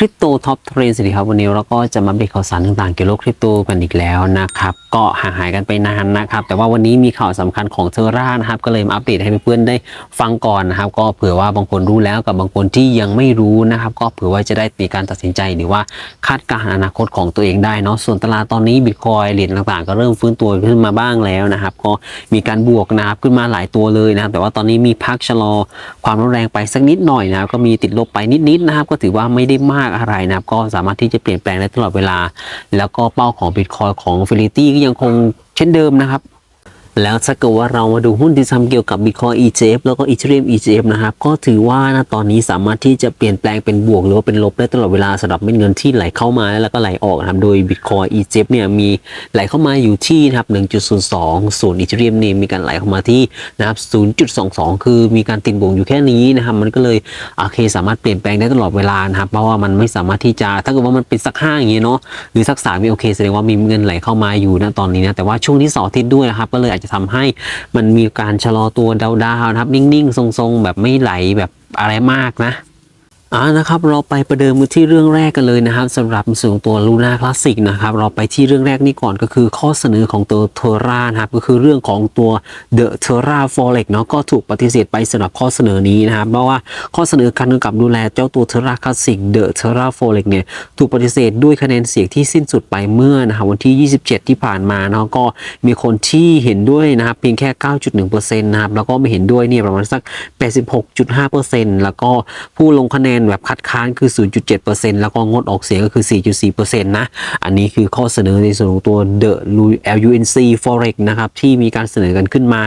คริปโตท็อปเทรนสิครับ วันนี้เราก็จะมาอัปเดตข่าวสารต่างๆ เกี่ยวกับคริปโตกันอีกแล้วนะครับ ก็ห่างหายกันไปนานนะครับ แต่ว่าวันนี้มีข่าวสำคัญของเทอร่านะครับ ก็เลยมาอัปเดตให้เพื่อนๆได้ฟังก่อนนะครับ ก็เผื่อว่าบางคนรู้แล้วกับบางคนที่ยังไม่รู้นะครับ ก็เผื่อว่าจะได้มีการตัดสินใจหรือว่าคาดการณ์อนาคตของตัวเองได้เนาะส่วนตลาดตอนนี้บิตคอยเหรียญต่างๆ ก็เริ่มฟื้นตัวขึ้นมาบ้างแล้วนะครับ ก็มีการบวกนะครับขึ้นมาหลายตัวเลยนะครับ แต่ว่าตอนนี้มีพักชะลอความรุนแรงไปสักนิดหน่อยนะครับก็มีติดลบไปนิดๆนะครับ ก็ถือว่าไม่ได้มากอะไรนะครับก็สามารถที่จะเปลี่ยนแปลงได้ตลอดเวลา แล้วก็เป้าของบิตคอยของฟิลิตี้ก็ยังคงเช่นเดิมนะครับ แล้วถ้าเกิดว่าเรามาดูหุ้นที่ทำเกี่ยวกับ Bitcoin ETF แล้วก็ Ethereum ETF นะครับ ก็ถือว่านะตอนนี้สามารถที่จะเปลี่ยนแปลงเป็นบวก หรือว่าเป็นลบได้ตลอดเวลาสำหรับเม็ดเงินที่ไหลเข้ามาแล้วก็ไหลออกนะครับโดย Bitcoin ETF เนี่ยมีไหลเข้ามาอยู่ที่นะครับ 1.02 ส่วน Ethereum นี่มีการไหลเข้ามาที่นะครับ 0.22 คือมีการติดบวกอยู่แค่นี้นะครับมันก็เลยโอเคสามารถเปลี่ยนแปลงได้ตลอดเวลานะครับเพราะว่ามันไม่สามารถที่จะถ้าเกิดว่ามันเป็นสักห้าอย่างเงี้ยเนาะหรือสักสามมีโอเคแสดงว่ามีเงินไหลเข้ามาอยู่นะตอนนี้นะแต่ว่าช่วงที่สอาทิตย์ด้วยนะครับก็เลยอาจจะทำให้มันมีการชะลอตัวดาวๆนะครับ นิ่งๆ ทรงๆ แบบไม่ไหลแบบอะไรมากนะ อ่านะครับเราไปประเดิมที่เรื่องแรกกันเลยนะครับสำหรับส่วนของตัวลูน่าคลาสสิกนะครับเราไปที่เรื่องแรกนี้ก่อนก็คือข้อเสนอของตัวเทอร่านะครับก็คือเรื่องของตัว The Terra Forex เนาะก็ถูกปฏิเสธไปสำหรับข้อเสนอนี้นะครับเพราะว่าข้อเสนอการกำกับดูแลเจ้าตัว Terra Classic The Terra Forex เนี่ยถูกปฏิเสธด้วยคะแนนเสียงที่สิ้นสุดไปเมื่อนะครับวันที่ 27 ที่ผ่านมาเนาะก็มีคนที่เห็นด้วยนะครับเพียงแค่ 9.1%นะครับแล้วก็ไม่เห็นด้วยเนี่ยประมาณสัก 86.5%แล้วก็ผู้ลงคะแนนแบบคัดค้านคือ 0.7%แล้วก็งดออกเสียงก็คือ 4.4%นะ อันนี้คือข้อเสนอในส่วนของตัว The LUNC Forex นะครับที่มีการเสนอกันขึ้นมา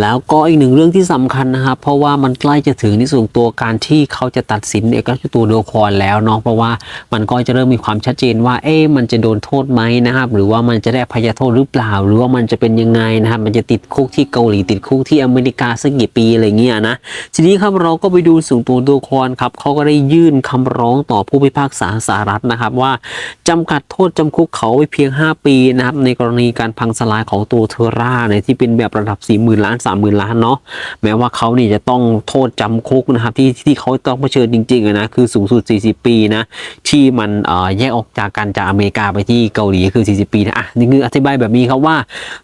แล้วก็อีกหนึ่งเรื่องที่สำคัญนะครับ เพราะว่ามันใกล้จะถึงในส่วนตัวการที่เขาจะตัดสินเอกชตัวโดคอนแล้วเนาะเพราะว่ามันก็จะเริ่มมีความชัดเจนว่าเอ๊ะมันจะโดนโทษไหมนะครับ หรือว่ามันจะได้อภัยโทษหรือเปล่า หรือว่ามันจะเป็นยังไงนะครับ มันจะติดคุกที่เกาหลีติดคุกที่อเมริกาสักกี่ปีอะไรเงี้ยนะทีนี้ครับเราก็ไปดูส่วนตัวโดคอนครับเขาก็ได้ยื่นคำร้องต่อผู้พิพากษาสหรัฐนะครับ ว่าจำกัดโทษจำคุกเขาไว้เพียง 5 ปีนะครับในกรณีการพังสลายของตัวเทอร่าเนี่ยที่เป็นแบบระดับ 40,000 ล้าน 30,000 ล้านเนาะแม้ว่าเขานี่จะต้องโทษจำคุกนะครับที่ที่เขาต้องเผชิญจริงๆนะคือสูงสุด 40 ปีนะที่มันแยกออกจากกันจากอเมริกาไปที่เกาหลีคือ 40 ปีนะอะนี่คืออธิบายแบบนี้ครับว่า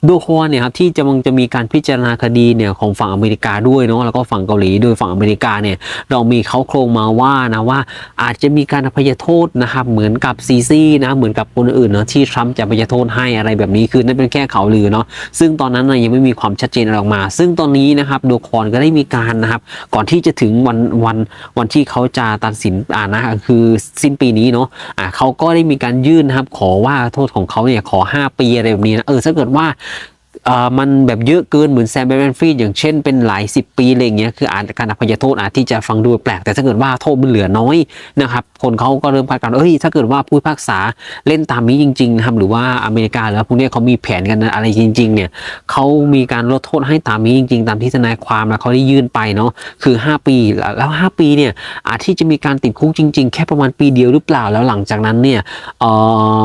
โดคอนเนี่ยครับที่จะมันจะมีการพิจารณาคดีเนี่ยของฝั่งอเมริกาด้วยเนาะแล้วก็ฝั่งเกาหลีโดยฝั่งอเมริกาเนี่ยเรามีเขาโครงมาว่านะว่าอาจจะมีการอภัยโทษนะครับเหมือนกับซีซีนะเหมือนกับคนอื่นเนาะที่ทรัมป์จะอภัยโทษให้อะไรแบบนี้คือนั่นเป็นแค่ข่าวลือเนาะซึ่งตอนนั้นนะยังไม่มีความชัดเจนอะไรออกมา ซึ่งตอนนี้นะครับโดคอนก็ได้มีการนะครับก่อนที่จะถึงวันวันวันที่เขาจะตัดสินอ่านะคือสิ้นปีนี้เนาะอ่าเขาก็ได้มีการยื่นนะครับขอว่าโทษของเขาเนี่ยขอ 5 ปีอะไรแบบนี้นะเออถ้าเกิดว่า มันแบบเยอะเกินเหมือนแซมแบนฟรีดอย่างเช่นเป็นหลาย 10 ปีอะไรอย่างเงี้ยคืออาจการอภัยโทษอาจที่จะฟังดูแปลก แต่ถ้าเกิดว่าโทษมันเหลือน้อยนะครับคนเขาก็เริ่มคาดการณ์เอ้ยถ้าเกิดว่าผู้พิพากษาเล่นตามนี้จริงๆนะครับหรือว่าอเมริกาหรือพวกนี้เขามีแผนกันอะไรจริง ๆ เนี่ยเขามีการลดโทษให้ตามนี้จริง ๆ ตามที่ทนายความแล้วเขาได้ยื่นไปเนาะคือ 5 ปีแล้วแล้ว5ปีเนี่ยอาจที่จะมีการติดคุกจริง ๆ แค่ประมาณปีเดียวหรือเปล่าแล้วหลังจากนั้นเนี่ยอ่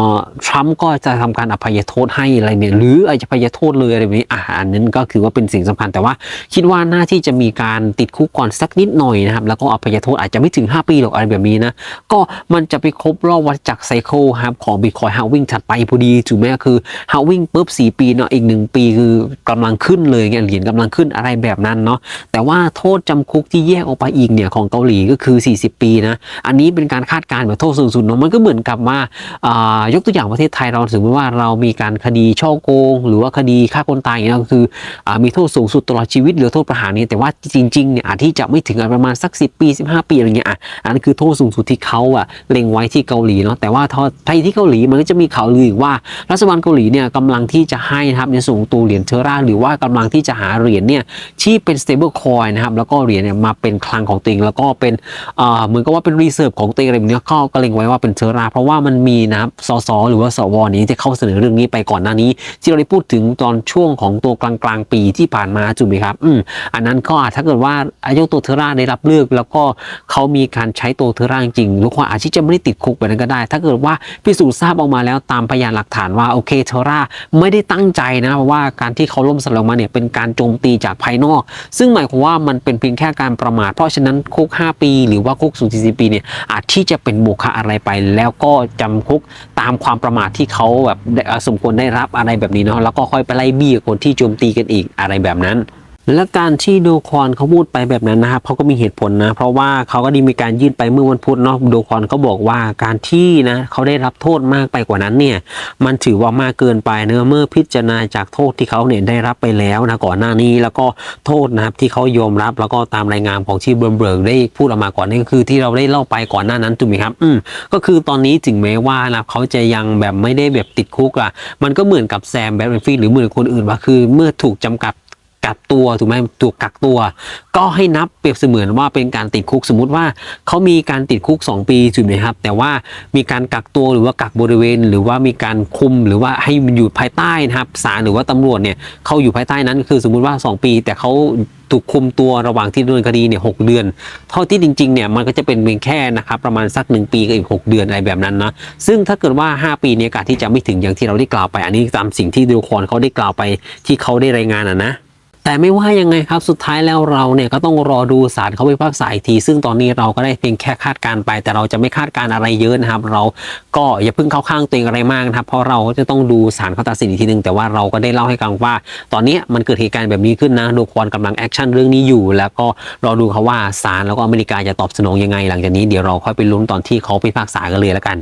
อทรัมป์ก็จะทำการอภัยโทษให้อะไรเนี่ยหรืออาจจะอภัยโทษเลยอะไรแบบนี้อ่าอันนั้นก็คือว่าเป็นสิ่งสำคัญแต่ว่าคิดว่าหน้าที่จะมีการติดคุกก่อนสักนิดหน่อยนะครับ แล้วก็อภัยโทษอาจจะไม่ถึง 5 ปีหรอกอะไรแบบนี้นะ ก็มันจะไปครบรอบวัฏจักรไซเคิลครับของบิตคอยฮาวิ่งถัดไปพอดีถูกไหมคือฮาวิ่งปุ๊บ4ปีเนาะอีก 1 ปีคือกำลังขึ้นเลยเงี้ยเหรียญกำลังขึ้นอะไรแบบนั้นเนาะแต่ว่าโทษจำคุกที่แยกออกไปอีกเนี่ยของเกาหลีก็คือ 40 ปีนะอันนี้เป็นการคาดการณ์แบบโทษสูงสุดเนาะมันก็เหมือนกับว่าอ่ายกตัวอย่างประเทศไทยเราสมมติว่าเรามีการคดีช่อโกง หรือว่าคดีฆ่าคนตายอย่างเงี้ยก็คืออมีโทษสูงสุดตลอดชีวิตหรือโทษประหารนี่แต่ว่าจริงๆเนี่ยอาจที่จะไม่ถึงประมาณสัก 10 ปี 15 ปีอะไรเงี้ยอะอันนั้นคือโทษสูงสุดที่เขาอะเล็งไว้ที่เกาหลีเนาะแต่ว่าไทยที่เกาหลีมันก็จะมีข่าวลือว่า รัฐบาลเกาหลีเนี่ยกำลังที่จะให้นะครับในส่วนของตัวเหรียญเทอร่าหรือว่ากำลังที่จะหาเหรียญเนี่ยที่เป็น stable coin นะครับแล้วก็เหรียญเนี่ยมาเป็นคลังของตัวเองแล้วก็เป็นเหมือนกับว่าเป็น reserve ของตัวเองอะไรแบบเนี้ยก็ก็เล็งไว้ว่าเป็นเทอร่าเพราะว่ามันมีนะครับสสหรือว่าสวนี้ที่เข้าเสนอเรื่องนี้ไปก่อนหน้านี้ ที่เราได้พูดถึงตอนช่วงของตัวกลางกลางๆปีที่ผ่านมาถูกไหมครับ อืมอันนั้นก็อาจถ้าเกิดว่าอายุตัวเทอร่าได้รับเลือก แล้วก็เขามีการใช้ตัวเทอร่าจริงลูกความอาจจะไม่ได้ติดคุกแบบนั้นก็ได้ ถ้าเกิดว่าพิสูจน์ทราบออกมาแล้วตามพยานหลักฐานว่าโอเคเทอร่าไม่ได้ตั้งใจนะเพราะว่าการที่เขาล่มสลายมาเนี่ยเป็นการโจมตีจากภายนอก ซึ่งหมายความว่ามันเป็นเพียงแค่การประมาทเพราะฉะนั้นคุก 5 ปี หรือว่าคุกสูง40ปีเนี่ยอาจที่จะเป็นโมฆะอะไรไป แล้วก็จำคุกตามความประมาทที่เขาแบบสมควรได้รับอะไรแบบนี้เนาะแล้วก็ค่อยไปไล่เบี้ยคนที่โจมตีกันอีกอะไรแบบนั้น และการที่โดคอนเขาพูดไปแบบนั้นนะครับเขาก็มีเหตุผลนะ เพราะว่าเขาก็ได้มีการยื่นไปเมื่อวันพุธเนาะโดคอนเขาบอกว่าการที่นะเขาได้รับโทษมากไปกว่านั้นเนี่ยมันถือว่ามากเกินไปเนื้อเมื่อพิจารณาจากโทษที่เขาเนี่ยได้รับไปแล้วนะก่อนหน้านี้แล้วก็โทษนะครับที่เขายอมรับแล้วก็ตามรายงานของที่เบิร์เบิร์กได้พูดออกมาก่อนนี่ก็คือที่เราได้เล่าไปก่อนหน้านั้นถูกไหมครับอืมก็คือตอนนี้ถึงแม้ว่านะเขาจะยังแบบไม่ได้แบบติดคุกอะมันก็เหมือนกับแซมแบทแมนฟีหรือเหมือนคนอื่นว่าคือเมื่อถูกจำกัด กักตัวถูกไหมถูกกักตัว ก็ให้นับเปรียบเสมือนว่าเป็นการติดคุกสมมุติว่าเขามีการติดคุก 2 ปีถูกไหมครับ แต่ว่ามีการกักตัวหรือว่ากักบริเวณ หรือว่ามีการคุมหรือว่าให้มันอยู่ภายใต้นะครับศาลหรือว่าตำรวจเนี่ยเขาอยู่ภายใต้นั้นคือสมมุติว่า 2 ปี แต่เขาถูกคุมตัวระหว่างที่ดำเนินคดีเนี่ยหเดือน เท่าที่จริงๆเนี่ยมันก็จะเป็นเพียงแค่นะครับประมาณสัก 1 ปีกับอีก 6 เดือนอะไรแบบนั้นนะซึ่งถ้าเกิดว่า 5 ปีเนี่ยกาสที่จะไม่ถึงอย่างที่เราได้กล่าวไป อันนี้ตามสิ่งที่ดูคอนเขาได้กล่าวไปที่เขาได้รายงานอะนะ แต่ไม่ว่ายังไงครับสุดท้ายแล้วเราเนี่ยก็ต้องรอดูศาลเขาพิพากษาอีกที ซึ่งตอนนี้เราก็ได้เพียงแค่คาดการไป แต่เราจะไม่คาดการอะไรเยอะนะครับ เราก็อย่าเพิ่งเข้าข้างตัวเองอะไรมากนะครับ เพราะเราจะต้องดูศาลเขาตัดสินอีกทีหนึงแต่ว่าเราก็ได้เล่าให้ฟังว่า ตอนนี้มันเกิดเหตุการณ์แบบนี้ขึ้นนะดูควอนกำลังแอคชั่นเรื่องนี้อยู่ แล้วก็รอดูเขาว่าศาลแล้วก็อเมริกาจะตอบสนองยังไง หลังจากนี้เดี๋ยวเราค่อยไปลุ้นตอนที่เขาพิพากษากันเลยแล้วกัน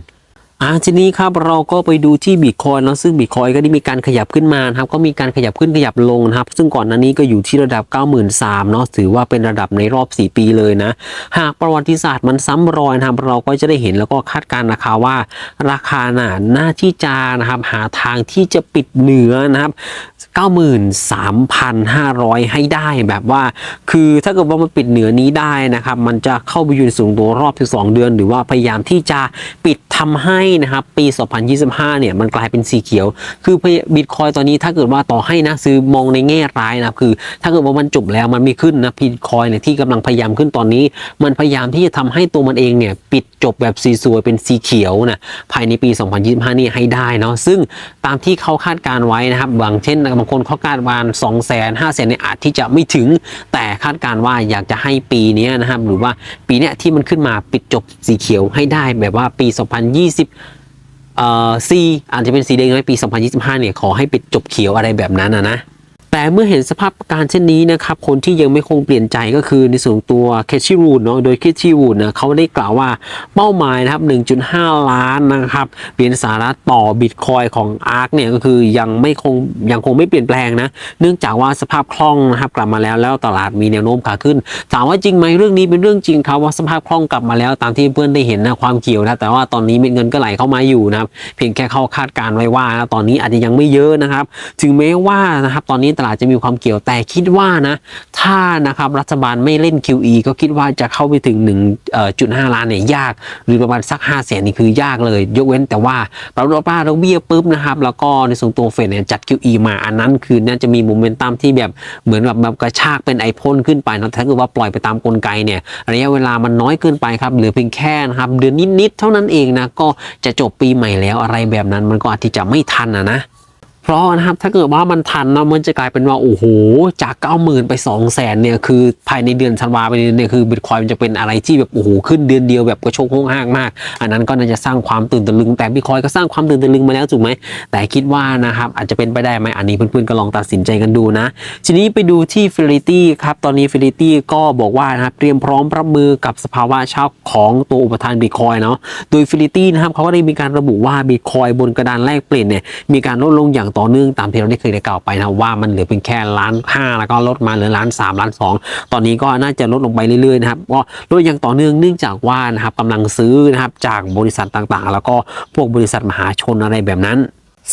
อ่าทีนี้ครับเราก็ไปดูที่บิตคอยน์เนาะซึ่งบิตคอยก็ได้มีการขยับขึ้นมานครับก็มีการขยับขึ้นขยับลงนะครับ ซึ่งก่อนหน้านี้ก็อยู่ที่ระดับ 93,000เนาะถือว่าเป็นระดับในรอบ 4 ปีเลยนะ หากประวัติศาสตร์มันซ้ำรอยนะครับเราก็จะได้เห็นแล้วก็คาดการณ์ราคาว่า ราคาน่ะน่าที่จะนะครับหาทางที่จะปิดเหนือนะครับ93,500 ให้ได้แบบว่า คือถ้าเกิดว่ามันปิดเหนือนี้ได้นะครับมันจะเข้าไปยืนสูงตัวรอบ 12 เดือน หรือว่าพยายามที่จะปิดทำให้นะครับปี 2025 เนี่ยมันกลายเป็นสีเขียว คือบิตคอยตอนนี้ถ้าเกิดว่าต่อให้นะซื้อมองในแง่ร้ายนะครับคือ ถ้าเกิดว่ามันจบแล้วมันไม่ขึ้นนะบิตคอยเนี่ยที่กำลังพยายามขึ้นตอนนี้ มันพยายามที่จะทำให้ตัวมันเองเนี่ยปิดจบแบบสีสวยเป็นสีเขียวนะภายในปี 2025 นี่ให้ได้เนาะซึ่งตามที่เขาคาดการไว้นะครับบางเช่นบางคนเขาคาดการ2 0 0 0 0 0 5 0 0 0 0เนี่ยอาจที่จะไม่ถึง แต่คาดการว่าอยากจะให้ปีนี้นะครับหรือว่าปีเนี้ยที่มันขึ้นมาปิดจบสีเขียวให้ได้แบบว่าปี 2020 ซีอ C อาจจะเป็นสีแดงในปี 2025 เนี่ย ขอให้ปิดจบเขียวอะไรแบบนั้นนะนะ แต่เมื่อเห็นสภาพการเช่นนี้นะครับ คนที่ยังไม่คงเปลี่ยนใจก็คือในส่วนตัวเคชิรูนเนาะโดยเคชิรูนนะเขาได้กล่าวว่าเป้าหมายนะครับ 1.5 ล้านนะครับเหรียญสหรัฐต่อบิตคอยของ ARK เนี่ยก็คือยังไม่คงยังคงไม่เปลี่ยนแปลงนะ เนื่องจากว่าสภาพคล่องนะครับกลับมาแล้วแล้วตลาดมีแนวโน้มขาขึ้น ถามว่าจริงไหมเรื่องนี้เป็นเรื่องจริงครับว่าสภาพคล่องกลับมาแล้วตามที่เพื่อนได้เห็นนะความเกี่ยวนะแต่ว่าตอนนี้เม็ดเงินก็ไหลเข้ามาอยู่นะครับเพียงแค่เขาคาดการณ์ไว้ว่านะตอนนี้อาจจะยังไม่เยอะนะครับ ถึงแม้ว่านะครับตอนนี้ลาดจะมีความเกี่ยวแต่คิดว่านะถ้านะครับรัฐบาลไม่เล่น QE ก็คิดว่าจะเข้าไปถึง1.5 ล้านเนี่ยยาก หรือประมาณสัก5แสนนี่คือยากเลย ยกเว้นแต่ว่าเราลดป้าเราเบี้ยปุ๊บนะครับ แล้วก็ในส่วนตัวเฟดเนี่ยจัด QE มาอันนั้นคือน่าจะมีโมเมนตัมที่แบบเหมือนแบบแบบกระชากเป็นไอพ่นขึ้นไปนะถ้าเกิดว่าปล่อยไปตามกลไกเนี่ยระยะเวลามันน้อยเกินไปครับเหลือเพียงแค่นะครับเดือนนิดๆเท่านั้นเองนะก็จะจบปีใหม่แล้วอะไรแบบนั้นมันก็อาจจะไม่ทันนะนะ ราะนะครับถ้าเกิดว่ามันทันนะมันจะกลายเป็นว่าโอ้โหจาก 90,000 ไป 2 0 0แสนเนี่ยคือภายในเดือนธันวาไปเนี่ยคือบิตคอยมันจะเป็นอะไรที่แบบโอ้โหขึ้นเดือนเดียวแบบกระโชกโค้งห้างมาก อันนั้นก็น่าจะสร้างความตื่นตะลึง แต่บิตคอยก็สร้างความตื่นตะลึงมาแล้วถูกไหมแต่คิดว่านะครับอาจจะเป็นไปได้ไหมอันนี้เพื่อนๆก็ลองตัดสินใจกันดูนะ ทีนี้ไปดูที่ฟิลิตี้ครับตอนนี้ฟิลิตี้ก็บอกว่านะครับเตรียมพร้อมรับมือกับสภาวะเช็อคของตัวอุปทานบิตคอยเนาะโดยฟิลิตี้นะครับเขาก็ได้มีการระบุว่าบิตคอยบนกระดานแลกเปลี่ยนเนี่ยมีการลดลงอย่างต่อ่อเนื่องตามที่เราได้เคยได้กล่าวไปนะว่ามันเหลือเพียงแค่ล้านห้าแล้วก็ลดมาเหลือล้านสามล้านสองตอนนี้ก็น่าจะลดลงไปเรื่อยๆนะครับก็ลดอย่างต่อเนื่องเนื่องจากว่านะครับกำลังซื้อนะครับจากบริษัทต่างๆ แล้วก็พวกบริษัทมหาชนอะไรแบบนั้น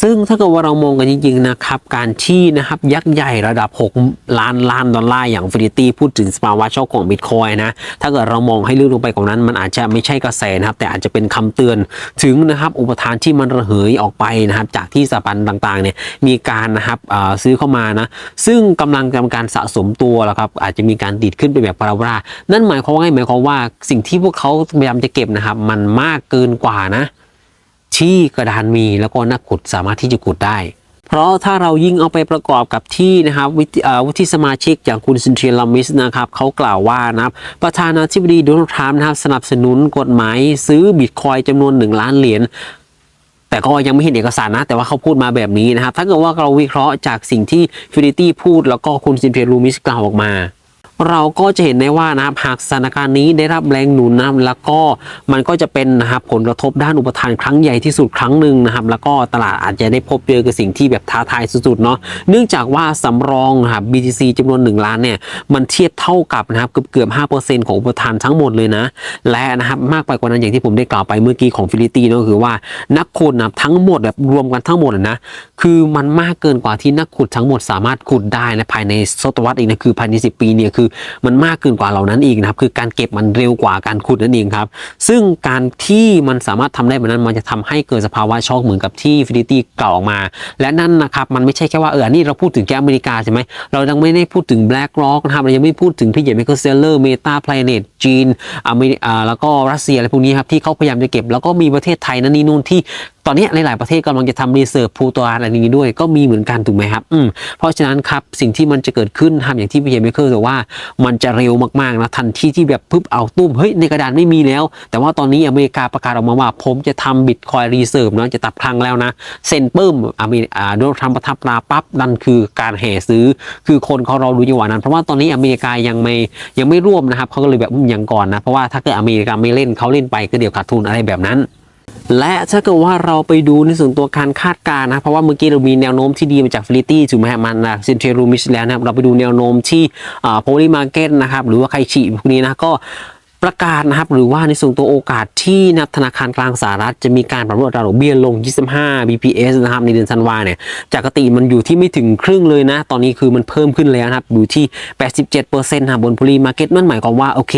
ซึ่งถ้าเกิดว่าเรามองกันจริงๆนะครับการที่นะครับยักษ์ใหญ่ระดับ 6 ล้านล้านดอลลาร์อย่างฟิลิตี้พูดถึงสภาวะช็อกของบิตคอยนะถ้าเกิดเรามองให้ลึกลงไปกว่านั้น มันอาจจะไม่ใช่กระแสนะครับ แต่อาจจะเป็นคำเตือนถึงนะครับอุปทานที่มันระเหยออกไปนะครับ จากที่สถาบันต่างๆเนี่ยมีการนะครับซื้อเข้ามานะซึ่งกำลังกำลังการสะสมตัวแล้วครับอาจจะมีการดีดขึ้นไปแบบปราบรานั่นหมายความว่าไงหมายความว่าสิ่งที่พวกเขาพยายามจะเก็บนะครับมันมากเกินกว่านะ ที่กระดานมีแล้วก็นักขุดสามารถที่จะขุดได้ เพราะถ้าเรายิ่งเอาไปประกอบกับที่นะครับวุฒิสมาชิกอย่างคุณซินเทียลามิสนะครับเขากล่าวว่านะครับประธานาธิบดีโดนัลด์ทรัมป์นะครับสนับสนุนกฎหมายซื้อบิตคอยจำนวน 1 ล้านเหรียญแต่ก็ยังไม่เห็นเอกสารนะ แต่ว่าเขาพูดมาแบบนี้นะครับ ถ้าเกิดว่าเราวิเคราะห์จากสิ่งที่ฟิลิตี้พูดแล้วก็คุณซินเทียลูมิสกล่าวออกมา เราก็จะเห็นได้ว่านะครับหากสถานการณ์นี้ได้รับแรงหนุนนะครับแล้วก็มันก็จะเป็นนะครับผลกระทบด้านอุปทานครั้งใหญ่ที่สุดครั้งหนึ่งนะครับ แล้วก็ตลาดอาจจะได้พบเจอกับสิ่งที่แบบท้าทายสุดๆเนาะเนื่องจากว่าสำรองนะครับ BTC จำนวน 1 ล้านเนี่ยมันเทียบเท่ากับนะครับเกือบเกือบ5%ของอุปทานทั้งหมดเลยนะ และนะครับมากไปกว่านั้นอย่างที่ผมได้กล่าวไปเมื่อกี้ของฟิลิปปินส์ก็คือว่านักขุดนะครับทั้งหมดแบบรวมกันทั้งหมดนะคือมันมากเกินกว่าที่นักขุดทั้งหมดสามารถขุดได้นะภายในศตวรรษอีกนะคือภายใน10 ปีเนี่ยคือมันมากเกินกว่าเหล่านั้นอีกนะครับคือการเก็บมันเร็วกว่าการขุดนั่นเองครับซึ่งการที่มันสามารถทำได้แบบนั้นมันจะทำให้เกิดสภาวะช็อกเหมือนกับที่ฟิลิปปินส์กล่าวออกมา และนั่นนะครับมันไม่ใช่แค่ว่าเออนนี้เราพูดถึงแค่อเมริกาใช่ไหมเรายังไม่ได้พูดถึง BlackRock นะครับเรายังไม่พูดถึงที่ใหญ่ไมเคิลเซลเลอร์เมตา Planet จีนอเมริกาแล้วก็รัสเซียอะไรพวกนี้ครับที่เขาพยายามจะเก็บ แล้วก็มีประเทศไทยนั่นนี่นู่นที่ ตอนนี้หลายๆประเทศกำลังจะทำรีเสิร์ชพูตัวอะไรนี้ด้วยก็มีเหมือนกันถูกไหมครับอืมเพราะฉะนั้นครับสิ่งที่มันจะเกิดขึ้นทำอย่างที่พี่เจมส์เคิลบอกว่ามันจะเร็วมากๆนะทันทีที่แบบปุ๊บเอาตุ้มเฮ้ยในกระดานไม่มีแล้ว แต่ว่าตอนนี้อเมริกาประกาศออกมาว่า ผมจะทำบิตคอยรีเสิร์ฟเนาะจะตัดพลังแล้วนะเซ็นปึ้มอเมริกาโดนทรัมป์ประทับตราปั๊บนั่นคือการแห่ซื้อ คือคนเขารอดูจังหวะนั้น เพราะว่าตอนนี้อเมริกายังไม่ยังไม่ร่วมนะครับเขาก็เลยแบบอืมยังก่อนนะเพราะว่าถ้าเกิดอเมริกาไม่เล่นเขาเล่นไปก็เดี๋ยวขาดทุนอะไรแบบนั้น และถ้าเกิดว่าเราไปดูในส่วนตัวการคาดการณ์นะ เพราะว่าเมื่อกี้เรามีแนวโน้มที่ดีมาจากฟิลิตี้ถูกไหมฮะมันนะซินเทรูมิชแล้วนะครับ เราไปดูแนวโน้มที่อ่าโพลีมาร์เก็ตนะครับ หรือว่าใครฉีพวกนี้นะก็ ประกาศนะครับ หรือว่าในส่วนตัวโอกาสที่นะครับธนาคารกลางสหรัฐจะมีการปรับลดอัตราดอกเบี้ยลง 25 BPS นะครับในเดือนธันวาเนี่ยจากปกติมันอยู่ที่ไม่ถึงครึ่งเลยนะ ตอนนี้คือมันเพิ่มขึ้นแล้วนะครับอยู่ที่ 87%นะบนพลีมาร์เก็ตนั่นหมายความว่าโอเค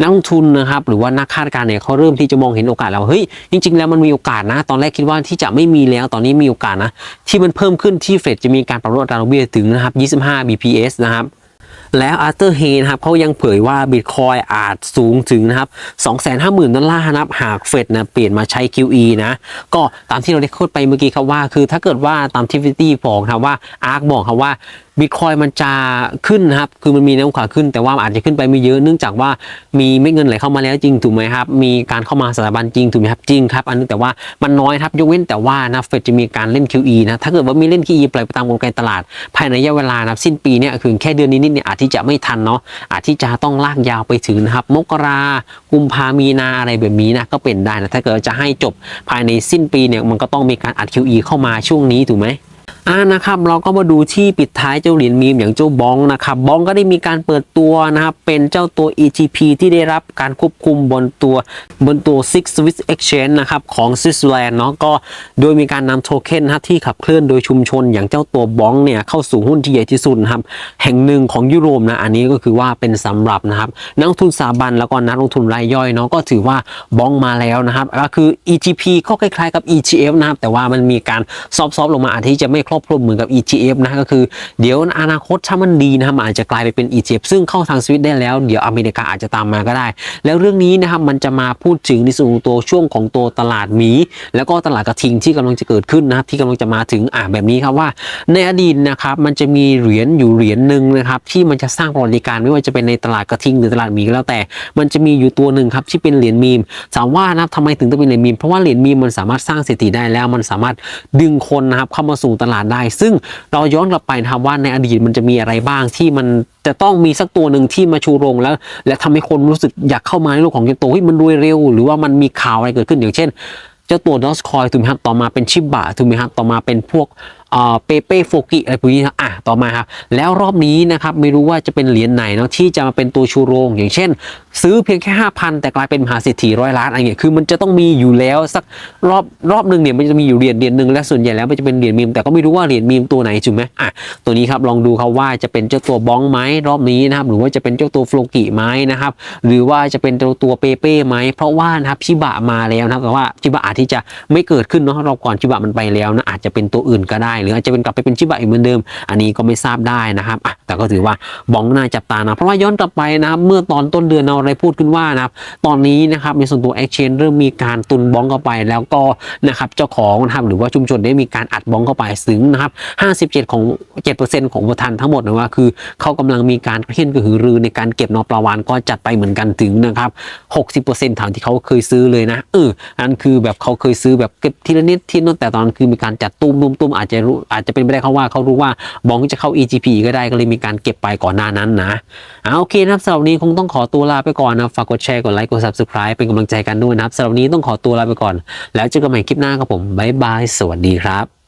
นักลงทุนนะครับหรือว่านักคาดการณ์เนี่ยเขาเริ่มที่จะมองเห็นโอกาสแล้วเฮ้ยจริง ๆ แล้วมันมีโอกาสนะ ตอนแรกคิดว่าที่จะไม่มีแล้วตอนนี้มีโอกาสนะที่มันเพิ่มขึ้นที่เฟดจะมีการปรับลดอัตราดอกเบี้ยถึงนะครับ 25 BPS นะครับ แล้วอาร์เตอร์เฮนะครับเขายังเผยว่าบิตคอยอาจสูงถึงนะครับ250,000 ดอลลาร์นะครับหากเฟดนะเปลี่ยนมาใช้ QE นะก็ตามที่เราได้พูดไปเมื่อกี้ครับว่า คือถ้าเกิดว่าตามที่ฟิตี้บอกครับว่าอาร์คบอกครับว่าบิตคอยมันจะขึ้นนะครับ คือมันมีแนวขาขึ้น แต่ว่าอาจจะขึ้นไปไม่เยอะ เนื่องจากว่ามีเม็ดเงินไหลเข้ามาแล้วจริงถูกไหมครับ มีการเข้ามาสถาบันจริงถูกไหมครับ จริงครับ อันนี้แต่ว่ามันน้อยครับ ยกเว้นแต่ว่านะเฟดจะมีการเล่น QE นะ ถ้าเกิดว่ามีเล่น QE ปล่อยไปตามกลไกตลาด ภายในระยะเวลานะสิ้นปีเนี่ย คือแค่เดือนนี้นิดเนี่ยอาจที่จะไม่ทันเนาะ อาจที่จะต้องลากยาวไปถึงนะครับ มกรา กุมภามีนาอะไรแบบนี้นะ ก็เป็นได้นะ ถ้าเกิดจะให้จบภายในสิ้นปีเนี่ย มันก็ต้องมีการอัด QE เข้ามาช่วงนี้ถูกไหม อ่านะครับเราก็มาดูที่ปิดท้ายเจ้าเหรียญมีมอย่างเจ้าบองนะครับบองก็ได้มีการเปิดตัวนะครับเป็นเจ้าตัว ETP ที่ได้รับการควบคุมบนตัวบนตัว Six Swiss Exchange นะครับของสวิตเซอร์แลนด์เนาะก็โดยมีการนำโทเค็นนะที่ขับเคลื่อนโดยชุมชนอย่างเจ้าตัวบองเนี่ยเข้าสู่หุ้นที่ใหญ่ที่สุดนะครับแห่งหนึ่งของยุโรปนะอันนี้ก็คือว่าเป็นสำหรับนะครับนักลงทุนสถาบันแล้วก็นักลงทุนรายย่อยเนาะก็ถือว่าบองมาแล้วนะครับก็คือ ETP ก็คล้ายๆกับ ETF นะครับแต่ว่ามันมีการซอฟๆลงมาอาจที่จะไม่ครอบคลุมเหมือนกับ ETF นะก็คือเดี๋ยวอนาคตถ้ามันดีนะครับอาจจะกลายไปเป็น ETF ซึ่งเข้าทางสวิตได้แล้ว เดี๋ยวอเมริกาอาจจะตามมาก็ได้ แล้วเรื่องนี้นะครับมันจะมาพูดถึงในส่วนของตัวช่วงของตัวตลาดหมี แล้วก็ตลาดกระทิงที่กำลังจะเกิดขึ้นนะครับที่กำลังจะมาถึงอ่าแบบนี้ครับว่า ในอดีตนะครับมันจะมีเหรียญอยู่เหรียญหนึ่งนะครับที่มันจะสร้างประวัติการไม่ว่าจะเป็นในตลาดกระทิงหรือตลาดหมีก็แล้วแต่ มันจะมีอยู่ตัวหนึ่งครับที่เป็นเหรียญมีมถามว่านะครับทำไมถึงต้องเป็นเหรียญมีมเพราะว่าเหรียญมีมมันสามารถสร้างเศรษฐีได้แล้วมันสามารถดึงคนนะครับเข้ามาสู่ตลาดได้ ซึ่งเราย้อนกลับไปนะครับว่าในอดีตมันจะมีอะไรบ้างที่มันจะต้องมีสักตัวหนึ่งที่มาชูโรงแล้ว และทำให้คนรู้สึกอยากเข้ามาในโลกของคริปโตเฮ้ยมันรวยเร็ว หรือว่ามันมีข่าวอะไรเกิดขึ้นอย่างเช่น เจ้าตัวดอสคอยถูกไหมครับต่อมาเป็นชิบะถูกไหมครับต่อมาเป็นพวก เปเป้โฟกิอะไรพวกนี้ครับอะต่อมาครับแล้วรอบนี้นะครับไม่รู้ว่าจะเป็นเหรียญไหนเนาะที่จะมาเป็นตัวชูโรง อย่างเช่น ซื้อเพียงแค่ 5,000 แต่กลายเป็นมหาเศรษฐีร้อยล้านอะไรเงี้ยคือมันจะต้องมีอยู่แล้วสักรอบรอบหนึ่งเนี่ยมันจะมีอยู่เหรียญเหรียญหนึ่งและส่วนใหญ่แล้วมันจะเป็นเหรียญมีมแต่ก็ไม่รู้ว่าเหรียญมีมตัวไหนถูกไหมอะตัวนี้ครับลองดูครับว่าจะเป็นเจ้าตัวบ้องไหมรอบนี้นะครับหรือว่าจะเป็นเจ้าตัวโฟกิไหมนะครับหรือว่าจะเป็นตัวเปเป้ไหมเพราะว่านะครับชิบะมาแล้วนะครับแต่ว่าชิบะอาจที่จะไม่เกิดขึ้นเนาะรอบก่อนชิบะมันไปแล้วนะอาจจะเป็นตัวอื่นก็ได้หรืออาจจะเป็นกลับไปเป็นชิบะอีกเหมือนเดิม อันนี้ก็ไม่ทราบได้นะครับอะแต่ก็ถือว่าบ้องน่าจับตานะ เพราะว่าย้อนกลับไปนะครับเมื่อตอนต้นเดือนเราได้พูดขึ้นว่านะครับตอนนี้นะครับในส่วนตัว Exchange เริ่มมีการตุนบ้องเข้าไปแล้วก็นะครับเจ้าของนะครับหรือว่าชุมชนได้มีการอัดบ้องเข้าไปถึงนะครับ57 ของ 7%ของประธานทั้งหมดนะว่าคือเขากำลังมีการเขียนกระหือรือในการเก็บนอปลาวานก็จัดไปเหมือนกันถึงนะครับ60%ฐานที่เขาเคยซื้อเลยนะเอออันคือแบบเขาเคยซื้อแบบเก็บทีละนิดทีละนิดแต่ตอนนั้นคือมีการจัดตุ้มตุ้มตุ้มอาจจะรู้อาจจะเป็นไปได้เขาว่าเขารู้ว่าบองจะเข้า EGP ก็ได้ก็เลยมีการเก็บไปก่อนหน้านั้นนะเอาโอเคนะครับสำหรับนี้คงต้องขอตัวลาไปก่อนนะฝากกดแชร์กดไลค์กด subscribe เป็นกำลังใจกันด้วยนะครับสำหรับนนี้ต้องขอตัวลาไปก่อน แล้วเจอกันใหม่คลิปหน้าครับผมบ๊ายบายสวัสดีครับ